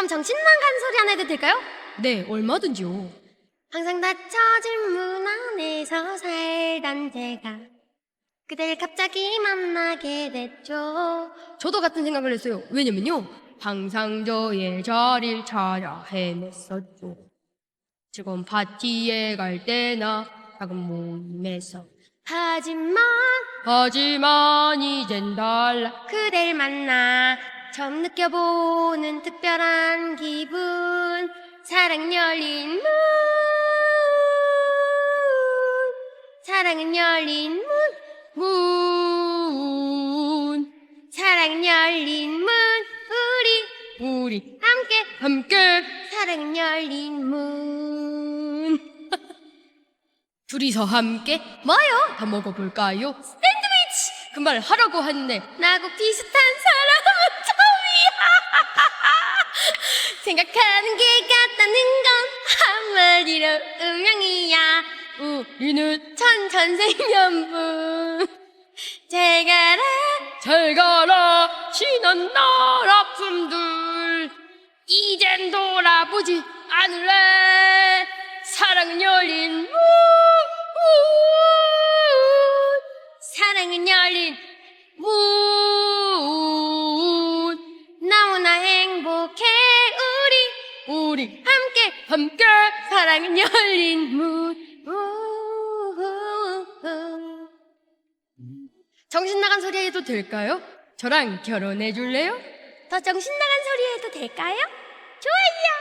그럼 정 신 나간 소리 하나 해도 될까요? 네, 얼마든지요. 항상 닫혀진 문 안에서 살던 제가 그댈 갑자기 만나게 됐죠. 저도 같은 생각을 했어요. 왜냐면요. 항상 저의 자리를 찾아 헤맸었죠. 즐거운 파티에 갈 때나 작은 모임에서. 하지만 하지만 이젠 달라. 그댈 만나 처음 느껴보는 특별한 기분. 사랑 열린 문. 사랑은 열린 문. 문, 사랑은 열린 문. 우리 우리 함께 함께. 사랑은 열린 문. 둘이서 함께 뭐요? 다 먹어볼까요? 샌드위치! 그 말 하라고 했네. 나고 비슷한 사람은 처음이야 생각하는 게 같다는 건 한마디로 운명이야. 우리는 천천생연분. 잘 가라. 잘 가라. 지난 날 아픔들 이젠 돌아보지 않을래. 사랑은 열린 문. 사랑은 열린 문 우리 함께 함께 사랑은 열린 문. 정신 나간 소리 해도 될까요? 저랑 결혼해 줄래요? 더 정신 나간 소리 해도 될까요? 좋아요